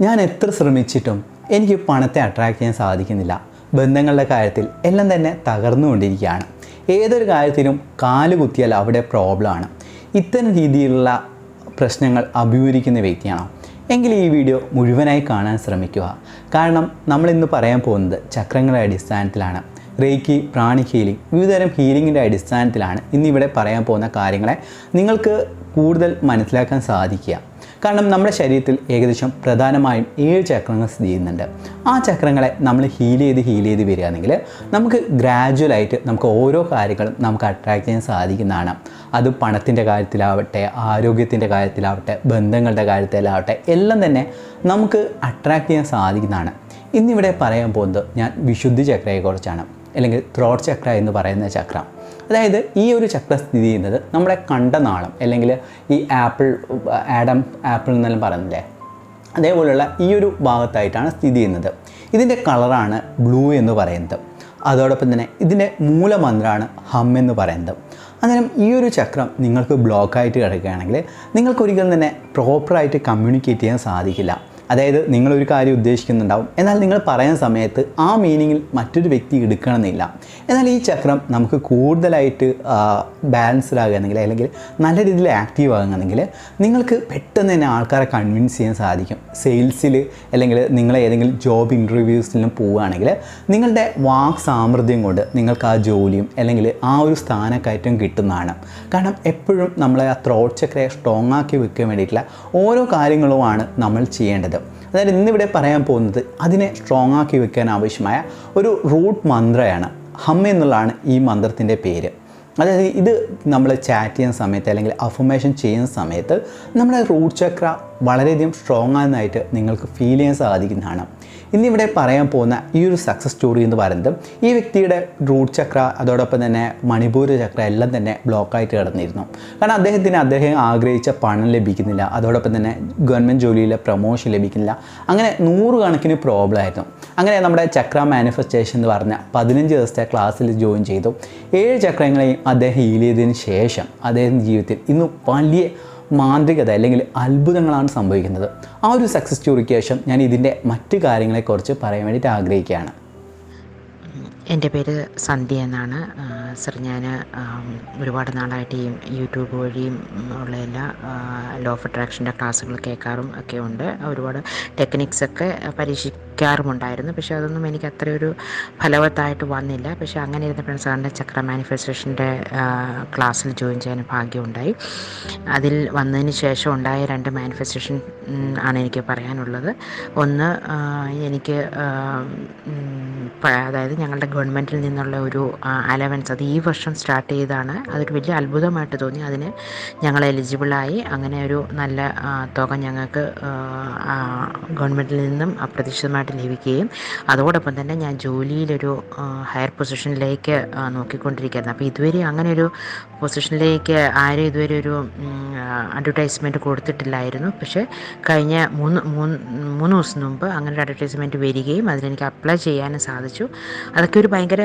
ഞാൻ എത്ര ശ്രമിച്ചിട്ടും എനിക്ക് പണത്തെ അട്രാക്റ്റ് ചെയ്യാൻ സാധിക്കുന്നില്ല. ബന്ധങ്ങളുടെ കാര്യത്തിൽ എല്ലാം തന്നെ തകർന്നുകൊണ്ടിരിക്കുകയാണ്. ഏതൊരു കാര്യത്തിലും കാൽ കുത്തിയാൽ അവിടെ പ്രോബ്ലമാണ് ഇത്തരം രീതിയിലുള്ള പ്രശ്നങ്ങൾ അഭിമുഖീകരിക്കുന്ന വ്യക്തിയാണോ? എങ്കിൽ ഈ വീഡിയോ മുഴുവനായി കാണാൻ ശ്രമിക്കുക. കാരണം നമ്മൾ ഇന്ന് പറയാൻ പോകുന്നത് ചക്രങ്ങളുടെ അടിസ്ഥാനത്തിലാണ്. റേക്കി പ്രാണി ഹീലിംഗ് വിവിധതരം ഹീലിങ്ങിന്റെ അടിസ്ഥാനത്തിലാണ് ഇന്നിവിടെ പറയാൻ പോകുന്ന കാര്യങ്ങളെ നിങ്ങൾക്ക് കൂടുതൽ മനസ്സിലാക്കാൻ സാധിക്കുക. കാരണം നമ്മുടെ ശരീരത്തിൽ ഏകദേശം പ്രധാനമായും ഏഴ് ചക്രങ്ങൾ സ്ഥിതി ചെയ്യുന്നുണ്ട്. ആ ചക്രങ്ങളെ നമ്മൾ ഹീൽ ചെയ്ത് ഹീൽ ചെയ്ത് വരികയാണെങ്കിൽ നമുക്ക് ഗ്രാജുവലായിട്ട് നമുക്ക് ഓരോ കാര്യങ്ങളും നമുക്ക് അട്രാക്റ്റ് ചെയ്യാൻ സാധിക്കുന്നതാണ്. അത് പണത്തിന്റെ കാര്യത്തിലാവട്ടെ ആരോഗ്യത്തിന്റെ കാര്യത്തിലാവട്ടെ ബന്ധങ്ങളുടെ കാര്യത്തിലാവട്ടെ എല്ലാം തന്നെ നമുക്ക് അട്രാക്റ്റ് ചെയ്യാൻ സാധിക്കുന്നതാണ്. ഇന്നിവിടെ പറയാൻ പോകുന്നത് ഞാൻ വിശുദ്ധി ചക്രയെക്കുറിച്ചാണ്. അല്ലെങ്കിൽ ത്രോട്ട് ചക്ര എന്ന് പറയുന്ന ചക്രം. അതായത് ഈ ഒരു ചക്ര സ്ഥിതി ചെയ്യുന്നത് നമ്മുടെ കണ്ടനാളം അല്ലെങ്കിൽ ഈ ആപ്പിൾ ആഡം ആപ്പിൾ എന്നെല്ലാം പറയുന്നില്ലേ? അതേപോലെയുള്ള ഈ ഒരു ഭാഗത്തായിട്ടാണ് സ്ഥിതി ചെയ്യുന്നത്. ഇതിന്റെ കളറാണ് ബ്ലൂ എന്ന് പറയുന്നത്. അതോടൊപ്പം തന്നെ ഇതിന്റെ മൂലമന്ത്രമാണ് ഹം എന്ന് പറയുന്നത്. അന്നേരം ഈ ഒരു ചക്രം നിങ്ങൾക്ക് ബ്ലോക്കായിട്ട് കിടക്കുകയാണെങ്കിൽ നിങ്ങൾക്ക് ഒരിക്കലും തന്നെ പ്രോപ്പറായിട്ട് കമ്മ്യൂണിക്കേറ്റ് ചെയ്യാൻ സാധിക്കില്ല. അതായത് നിങ്ങളൊരു കാര്യം ഉദ്ദേശിക്കുന്നുണ്ടാവും. എന്നാൽ നിങ്ങൾ പറയുന്ന സമയത്ത് ആ മീനിങ്ങിൽ മറ്റൊരു വ്യക്തി എടുക്കണമെന്നില്ല. എന്നാൽ ഈ ചക്രം നമുക്ക് കൂടുതലായിട്ട് ബാലൻസ്ഡ് ആകുകയാണെങ്കിൽ അല്ലെങ്കിൽ നല്ല രീതിയിൽ ആക്റ്റീവ് ആകുകയാണെങ്കിൽ നിങ്ങൾക്ക് പെട്ടെന്ന് തന്നെ ആൾക്കാരെ കൺവിൻസ് ചെയ്യാൻ സാധിക്കും. സെയിൽസിൽ അല്ലെങ്കിൽ നിങ്ങൾ ഏതെങ്കിലും ജോബ് ഇന്റർവ്യൂസിലും പോവുകയാണെങ്കിൽ നിങ്ങളുടെ വാക് സാമർഥ്യം കൊണ്ട് നിങ്ങൾക്ക് ആ ജോലിയും അല്ലെങ്കിൽ ആ ഒരു സ്ഥാനക്കയറ്റം കിട്ടുന്നതാണ്. കാരണം എപ്പോഴും നമ്മളെ ആ ത്രോട്ട് ചക്രയെ സ്ട്രോങ് ആക്കി വെക്കാൻ വേണ്ടിയിട്ടുള്ള ഓരോ കാര്യങ്ങളുമാണ് നമ്മൾ ചെയ്യേണ്ടത്. അതായത് ഇന്നിവിടെ പറയാൻ പോകുന്നത് അതിനെ സ്ട്രോങ് ആക്കി വെക്കാൻ ആവശ്യമായ ഒരു റൂട്ട് മന്ത്രയാണ്. ഹം എന്നുള്ളതാണ് ഈ മന്ത്രത്തിന്റെ പേര്. അതായത് ഇത് നമ്മൾ ചാറ്റ് ചെയ്യുന്ന സമയത്ത് അല്ലെങ്കിൽ അഫർമേഷൻ ചെയ്യുന്ന സമയത്ത് നമ്മുടെ റൂട്ട് ചക്ര വളരെയധികം സ്ട്രോങ് ആയതായിട്ട് നിങ്ങൾക്ക് ഫീൽ ചെയ്യാൻ സാധിക്കുന്നതാണ്. ഇന്നിവിടെ പറയാൻ പോകുന്ന ഈ ഒരു സക്സസ് സ്റ്റോറി എന്ന് പറയുന്നത് ഈ വ്യക്തിയുടെ റൂട്ട് ചക്ര അതോടൊപ്പം തന്നെ മണിപൂർ ചക്ര എല്ലാം തന്നെ ബ്ലോക്കായിട്ട് കിടന്നിരുന്നു. കാരണം അദ്ദേഹത്തിന് അദ്ദേഹം ആഗ്രഹിച്ച പണം ലഭിക്കുന്നില്ല. അതോടൊപ്പം തന്നെ ഗവൺമെന്റ് ജോലിയിലെ പ്രൊമോഷൻ ലഭിക്കുന്നില്ല. അങ്ങനെ നൂറുകണക്കിന് പ്രോബ്ലം ആയിരുന്നു. അങ്ങനെ നമ്മുടെ ചക്ര മാനിഫെസ്റ്റേഷൻ എന്ന് പറഞ്ഞ പതിനഞ്ച് ദിവസത്തെ ക്ലാസ്സിൽ ജോയിൻ ചെയ്തു. ഏഴ് ചക്രങ്ങളെയും അദ്ദേഹം ഹീൽ ചെയ്തതിന് ശേഷം അദ്ദേഹത്തിന്റെ ജീവിതത്തിൽ ഇന്ന് വലിയ മാന്ത്രികത അല്ലെങ്കിൽ അത്ഭുതങ്ങളാണ് സംഭവിക്കുന്നത്. ആ ഒരു സക്സസ് സ്റ്റോറിക്ക് ശേഷം ഞാൻ ഇതിന്റെ മറ്റു കാര്യങ്ങളെക്കുറിച്ച് പറയാൻ വേണ്ടിയിട്ട് ആഗ്രഹിക്കുകയാണ്. എന്റെ പേര് സന്ധ്യ എന്നാണ്. സർ ഞാൻ ഒരുപാട് നാളായിട്ട് ഈ യൂട്യൂബ് വഴിയും ഉള്ള എല്ലാ ലോ ഓഫ് അട്രാക്ഷന്റെ ക്ലാസ്സുകൾ കേൾക്കാറും ഒക്കെ ഉണ്ട്. ഒരുപാട് ടെക്നിക്സ് ഒക്കെ പരീക്ഷിക്കാറുമുണ്ടായിരുന്നു. പക്ഷേ അതൊന്നും എനിക്ക് അത്രയൊരു ഫലവത്തായിട്ട് വന്നില്ല. പക്ഷേ അങ്ങനെ ഇരുന്നപ്പോഴാണ് സാറിന്റെ ചക്ര മാനിഫെസ്റ്റേഷന്റെ ക്ലാസ്സിൽ ജോയിൻ ചെയ്യാൻ ഭാഗ്യമുണ്ടായി. അതിൽ വന്നതിന് ശേഷം ഉണ്ടായ രണ്ട് മാനിഫെസ്റ്റേഷൻ ആണ് എനിക്ക് പറയാനുള്ളത്. ഒന്ന് എനിക്ക് അതായത് ഞങ്ങളുടെ ഗവൺമെന്റിൽ നിന്നുള്ള ഒരു അലവൻസ് അത് ഈ വർഷം സ്റ്റാർട്ട് ചെയ്താണ് അതൊരു വലിയ അത്ഭുതമായിട്ട് തോന്നി. അതിന് ഞങ്ങൾ എലിജിബിളായി അങ്ങനെ ഒരു നല്ല തുക ഞങ്ങൾക്ക് ഗവൺമെന്റിൽ നിന്നും അപ്രതീക്ഷിതമായിട്ട് ലഭിക്കുകയും അതോടൊപ്പം തന്നെ ഞാൻ ജോലിയിലൊരു ഹയർ പൊസിഷനിലേക്ക് നോക്കിക്കൊണ്ടിരിക്കുകയായിരുന്നു. അപ്പോൾ ഇതുവരെ അങ്ങനെ ഒരു പൊസിഷനിലേക്ക് ആരും ഇതുവരെ ഒരു അഡ്വർടൈസ്മെന്റ് കൊടുത്തിട്ടില്ലായിരുന്നു. പക്ഷേ കഴിഞ്ഞ മൂന്ന് മൂന്ന് മൂന്ന് ദിവസം മുമ്പ് അങ്ങനെ ഒരു അഡ്വർടൈസ്മെന്റ് വരികയും അതിലെനിക്ക് അപ്ലൈ ചെയ്യാനും സാധിച്ചു. അതൊക്കെ ഒരു ഭയങ്കര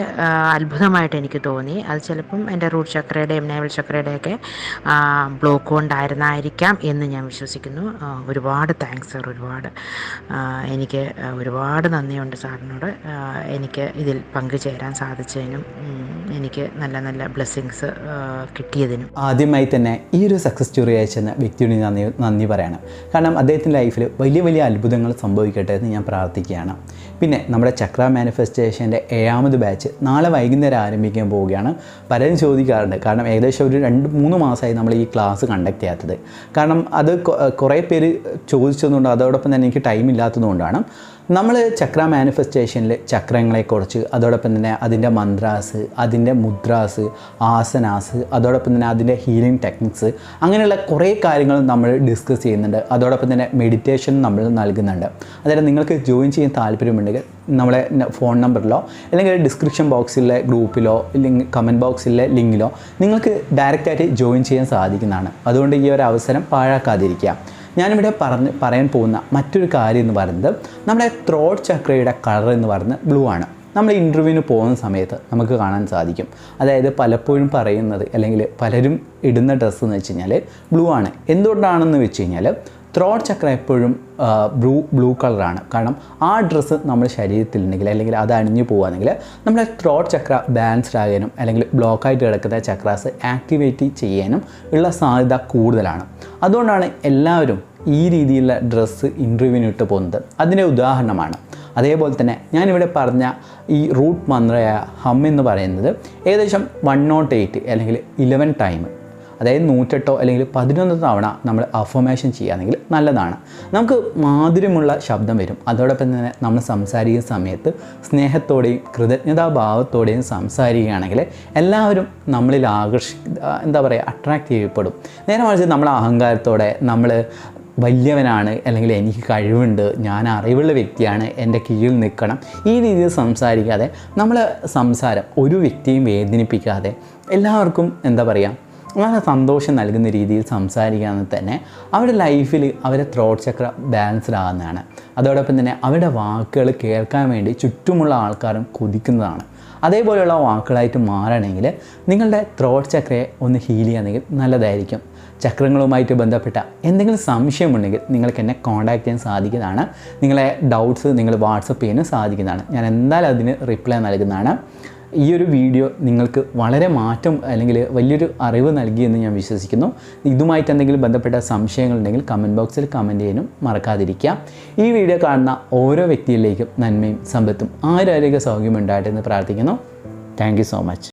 അത്ഭുതമായിട്ട് എനിക്ക് തോന്നി. അത് ചിലപ്പം എന്റെ റൂട്ട് ചക്രയുടെയും നേവൽ ചക്രയുടെയൊക്കെ ബ്ലോക്ക് കൊണ്ടായിരുന്നായിരിക്കാം എന്ന് ഞാൻ വിശ്വസിക്കുന്നു. ഒരുപാട് താങ്ക്സ് സാർ ഒരുപാട്. എനിക്ക് ഒരുപാട് നന്ദിയുണ്ട് സാറിനോട്. എനിക്ക് ഇതിൽ പങ്കുചേരാൻ സാധിച്ചതിനും എനിക്ക് നല്ല നല്ല ബ്ലെസ്സിങ്സ് കിട്ടിയതിനും. ആദ്യമായി തന്നെ ഈ ഒരു സക്സസ് സ്റ്റോറി അയച്ചെന്ന വ്യക്തിയോട് നന്ദി നന്ദി പറയണം. കാരണം അദ്ദേഹത്തിന്റെ ലൈഫിൽ വലിയ വലിയ അത്ഭുതങ്ങൾ സംഭവിക്കട്ടെ എന്ന് ഞാൻ പ്രാർത്ഥിക്കുകയാണ്. പിന്നെ നമ്മുടെ ചക്ര മാനിഫെസ്റ്റേഷന്റെ ഏഴാമത് ബാച്ച് നാളെ വൈകുന്നേരം ആരംഭിക്കാൻ പോവുകയാണ്. പലരും ചോദിക്കാറുണ്ട്. കാരണം ഏകദേശം ഒരു രണ്ട് മൂന്ന് മാസമായി നമ്മൾ ഈ ക്ലാസ് കണ്ടക്ട് ചെയ്യാത്തത്. കാരണം അത് കുറേ പേര് ചോദിച്ചതുകൊണ്ട് അതോടൊപ്പം തന്നെ എനിക്ക് ടൈം ഇല്ലാത്തതുകൊണ്ടാണ്. നമ്മൾ ചക്ര മാനിഫെസ്റ്റേഷനിൽ ചക്രങ്ങളെക്കുറിച്ച് അതോടൊപ്പം തന്നെ അതിന്റെ മന്ത്രാസ് അതിന്റെ മുദ്രാസ് ആസനാസ് അതോടൊപ്പം തന്നെ അതിന്റെ ഹീലിംഗ് ടെക്നിക്സ് അങ്ങനെയുള്ള കുറേ കാര്യങ്ങൾ നമ്മൾ ഡിസ്കസ് ചെയ്യുന്നുണ്ട്. അതോടൊപ്പം തന്നെ മെഡിറ്റേഷൻ നമ്മൾ നൽകുന്നുണ്ട്. അതായത് നിങ്ങൾക്ക് ജോയിൻ ചെയ്യാൻ താല്പര്യമുണ്ടെങ്കിൽ നമ്മളെ ഫോൺ നമ്പറിലോ അല്ലെങ്കിൽ ഡിസ്ക്രിപ്ഷൻ ബോക്സിലെ ഗ്രൂപ്പിലോ അല്ലെങ്കിൽ കമന്റ് ബോക്സിലെ ലിങ്കിലോ നിങ്ങൾക്ക് ഡയറക്റ്റായിട്ട് ജോയിൻ ചെയ്യാൻ സാധിക്കുന്നതാണ്. അതുകൊണ്ട് ഈ ഒരു അവസരം പാഴാക്കാതിരിക്കുക. ഞാനിവിടെ പറഞ്ഞ് പറയാൻ പോകുന്ന മറ്റൊരു കാര്യം എന്ന് പറയുന്നത് നമ്മുടെ ത്രോട്ട് ചക്രയുടെ കളർ എന്ന് പറയുന്നത് ബ്ലൂ ആണ്. നമ്മൾ ഇന്റർവ്യൂവിന് പോകുന്ന സമയത്ത് നമുക്ക് കാണാൻ സാധിക്കും. അതായത് പലപ്പോഴും പറയുന്നത് അല്ലെങ്കിൽ പലരും ഇടുന്ന ഡ്രസ്സ് എന്ന് വെച്ച് കഴിഞ്ഞാൽ ബ്ലൂ ആണ്. എന്തുകൊണ്ടാണെന്ന് വെച്ച് കഴിഞ്ഞാൽ ത്രോട്ട് ചക്ര എപ്പോഴും ബ്ലൂ ബ്ലൂ കളറാണ് കാരണം ആ ഡ്രസ്സ് നമ്മുടെ ശരീരത്തിലുണ്ടെങ്കിൽ അല്ലെങ്കിൽ അത് അണിഞ്ഞു പോകുകയാണെങ്കിൽ നമ്മുടെ ത്രോട്ട് ചക്ര ബാലൻസ്ഡ് ആകാനും അല്ലെങ്കിൽ ബ്ലോക്കായിട്ട് കിടക്കുന്ന ചക്രാസ് ആക്ടിവേറ്റ് ചെയ്യാനും ഉള്ള സാധ്യത കൂടുതലാണ്. അതുകൊണ്ടാണ് എല്ലാവരും ഈ രീതിയിലുള്ള ഡ്രസ്സ് ഇന്റർവ്യൂവിന് ഇട്ട് പോകുന്നത്. അതിന്റെ ഉദാഹരണമാണ്. അതേപോലെ തന്നെ ഞാനിവിടെ പറഞ്ഞ ഈ റൂട്ട് മന്ത്രയായ ഹം എന്ന് പറയുന്നത് ഏകദേശം വൺ നോട്ട് എയ്റ്റ് അല്ലെങ്കിൽ ഇലവൻ ടൈം അതായത് നൂറ്റെട്ടോ അല്ലെങ്കിൽ പതിനൊന്ന് തവണ നമ്മൾ അഫർമേഷൻ ചെയ്യുകയാണെങ്കിൽ നല്ലതാണ്. നമുക്ക് മാധുര്യമുള്ള ശബ്ദം വരും. അതോടൊപ്പം തന്നെ നമ്മൾ സംസാരിക്കുന്ന സമയത്ത് സ്നേഹത്തോടെയും കൃതജ്ഞതാഭാവത്തോടെയും സംസാരിക്കുകയാണെങ്കിൽ എല്ലാവരും നമ്മളിൽ ആകർഷി എന്താ പറയുക അട്രാക്റ്റ് ചെയ്യപ്പെടും. നേരെ മറിച്ച് നമ്മൾ അഹങ്കാരത്തോടെ നമ്മൾ വലിയവനാണ് അല്ലെങ്കിൽ എനിക്ക് കഴിവുണ്ട് ഞാൻ അറിവുള്ള വ്യക്തിയാണ് എന്റെ കീഴിൽ നിൽക്കണം. ഈ രീതിയിൽ സംസാരിക്കാതെ നമ്മൾ സംസാരം ഒരു വ്യക്തിയും വേദനിപ്പിക്കാതെ എല്ലാവർക്കും എന്താ പറയുക വളരെ സന്തോഷം നൽകുന്ന രീതിയിൽ സംസാരിക്കാമെന്ന് തന്നെ അവരുടെ ലൈഫിൽ അവരെ ത്രോട്ട് ചക്ര ബാലൻസ്ഡ് ആകുന്നതാണ്. അതോടൊപ്പം തന്നെ അവരുടെ വാക്കുകൾ കേൾക്കാൻ വേണ്ടി ചുറ്റുമുള്ള ആൾക്കാരും കൊതിക്കുന്നതാണ്. അതേപോലെയുള്ള വാക്കുകളായിട്ട് മാറണമെങ്കിൽ നിങ്ങളുടെ ത്രോട്ട് ചക്രയെ ഒന്ന് ഹീൽ ചെയ്യുകയാണെങ്കിൽ നല്ലതായിരിക്കും. ചക്രങ്ങളുമായിട്ട് ബന്ധപ്പെട്ട എന്തെങ്കിലും സംശയമുണ്ടെങ്കിൽ നിങ്ങൾക്ക് എന്നെ കോൺടാക്ട് ചെയ്യാൻ സാധിക്കുന്നതാണ്. നിങ്ങളെ ഡൗട്ട്സ് നിങ്ങൾ വാട്സപ്പ് ചെയ്യാനും സാധിക്കുന്നതാണ്. ഞാൻ എന്തായാലും അതിന് റിപ്ലൈ നൽകുന്നതാണ്. ഈ ഒരു വീഡിയോ നിങ്ങൾക്ക് വളരെ മാറ്റം അല്ലെങ്കിൽ വലിയൊരു അറിവ് നൽകിയെന്ന് ഞാൻ വിശ്വസിക്കുന്നു. ഇതുമായിട്ട് എന്തെങ്കിലും ബന്ധപ്പെട്ട സംശയങ്ങളുണ്ടെങ്കിൽ കമന്റ് ബോക്സിൽ കമന്റ് ചെയ്യാനും മറക്കാതിരിക്കുക ഈ വീഡിയോ കാണുന്ന ഓരോ വ്യക്തിയിലേക്കും നന്മയും സമ്പത്തും ആരോഗ്യ സൗകര്യം ഉണ്ടാകട്ടെ എന്ന് പ്രാർത്ഥിക്കുന്നു. Thank so much